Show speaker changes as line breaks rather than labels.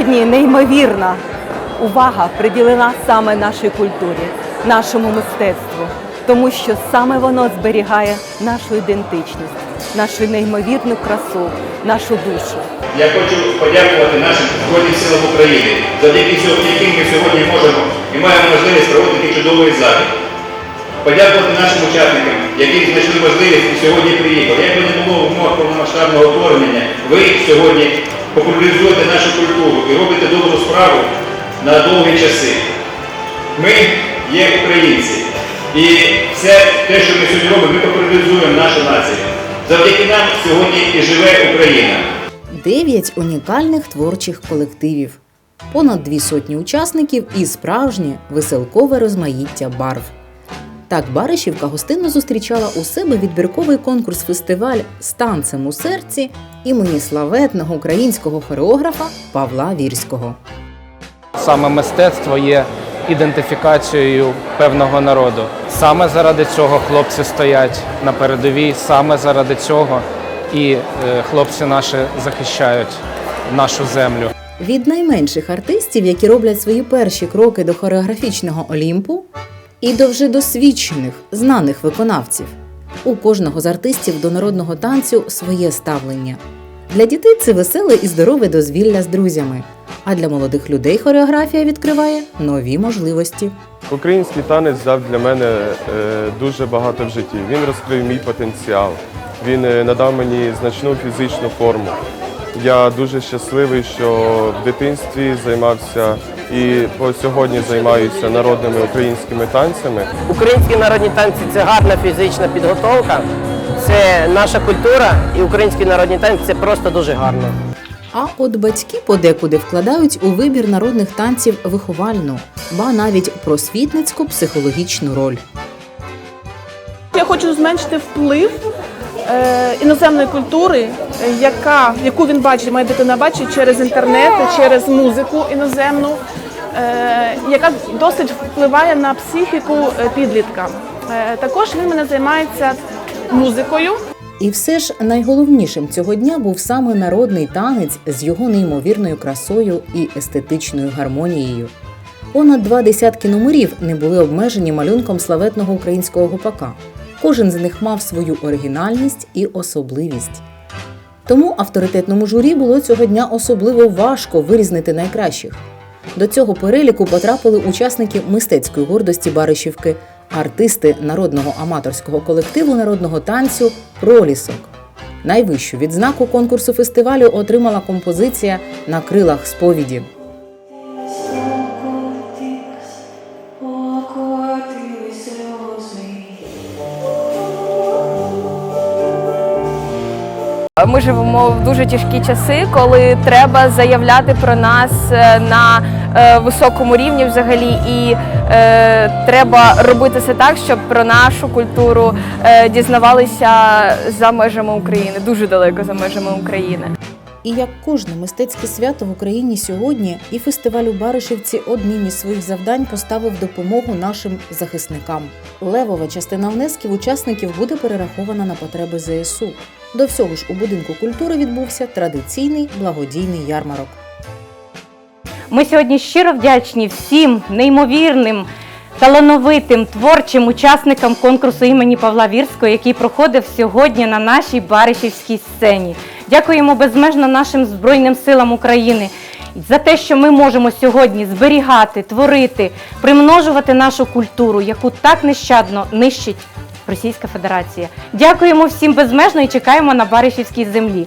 Сьогодні неймовірна увага приділена саме нашій культурі, нашому мистецтву, тому що саме воно зберігає нашу ідентичність, нашу неймовірну красу, нашу душу.
Я хочу подякувати нашим Збройним силам України, завдяки яким ми сьогодні можемо і маємо можливість проводити чудовий захід. Подякувати нашим учасникам, які знайшли можливість і сьогодні приїхали. Як би не було умов повномасштабного вторгнення, ви сьогодні популяризуєте нашу культуру і робите добру справу на довгі часи. Ми є українці. І все те, що ми сьогодні робимо, ми популяризуємо нашу націю. Завдяки нам сьогодні і живе Україна.
Дев'ять унікальних творчих колективів, понад дві сотні учасників і справжнє веселкове розмаїття барв. Так Баришівка гостинно зустрічала у себе відбірковий конкурс-фестиваль з танцем у серці імені славетного українського хореографа Павла Вірського.
Саме мистецтво є ідентифікацією певного народу. Саме заради цього хлопці стоять на передовій, саме заради цього і е, хлопці наші захищають нашу землю.
Від найменших артистів, які роблять свої перші кроки до хореографічного олімпу, і до вже досвідчених, знаних виконавців. У кожного з артистів до народного танцю своє ставлення. Для дітей це веселе і здорове дозвілля з друзями. А для молодих людей хореографія відкриває нові можливості.
Український танець дав для мене е, дуже багато в житті. Він розкрив мій потенціал, він е, надав мені значну фізичну форму. Я дуже щасливий, що в дитинстві займався і по сьогодні займаюся народними українськими танцями.
Українські народні танці це гарна фізична підготовка, це наша культура, і українські народні танці це просто дуже гарно.
А от батьки подекуди вкладають у вибір народних танців виховальну, ба навіть просвітницьку психологічну роль.
Я хочу зменшити вплив іноземної культури, е, яка, яку він бачить, моя дитина бачить через інтернет, через музику іноземну, е, яка досить впливає на психіку е, підлітка. Е, також він мене займається музикою.
І все ж найголовнішим цього дня був саме народний танець з його неймовірною красою і естетичною гармонією. Понад два десятки номерів не були обмежені малюнком славетного українського гупака. Кожен з них мав свою оригінальність і особливість. Тому авторитетному журі було цього дня особливо важко вирізнити найкращих. До цього переліку потрапили учасники мистецької гордості Баришівки, артисти народного аматорського колективу народного танцю Пролісок. Найвищу відзнаку конкурсу фестивалю отримала композиція на крилах сповіді.
Ми живемо в дуже тяжкі часи, коли треба заявляти про нас е, на е, високому рівні взагалі, і е, треба робити це так, щоб про нашу культуру е, дізнавалися за межами України, дуже далеко за межами України.
І як кожне мистецьке свято в Україні сьогодні, і фестиваль у Баришівці одним із своїх завдань поставив допомогу нашим захисникам. Левова частина внесків учасників буде перерахована на потреби ЗСУ. До всього ж у будинку культури відбувся традиційний благодійний ярмарок.
Ми сьогодні щиро вдячні всім неймовірним, талановитим творчим учасникам конкурсу імені Павла Вірського, який проходив сьогодні на нашій Баришівській сцені. Дякуємо безмежно нашим Збройним силам України за те, що ми можемо сьогодні зберігати, творити, примножувати нашу культуру, яку так нещадно нищить Російська Федерація. Дякуємо всім безмежно і чекаємо на Баришівській землі.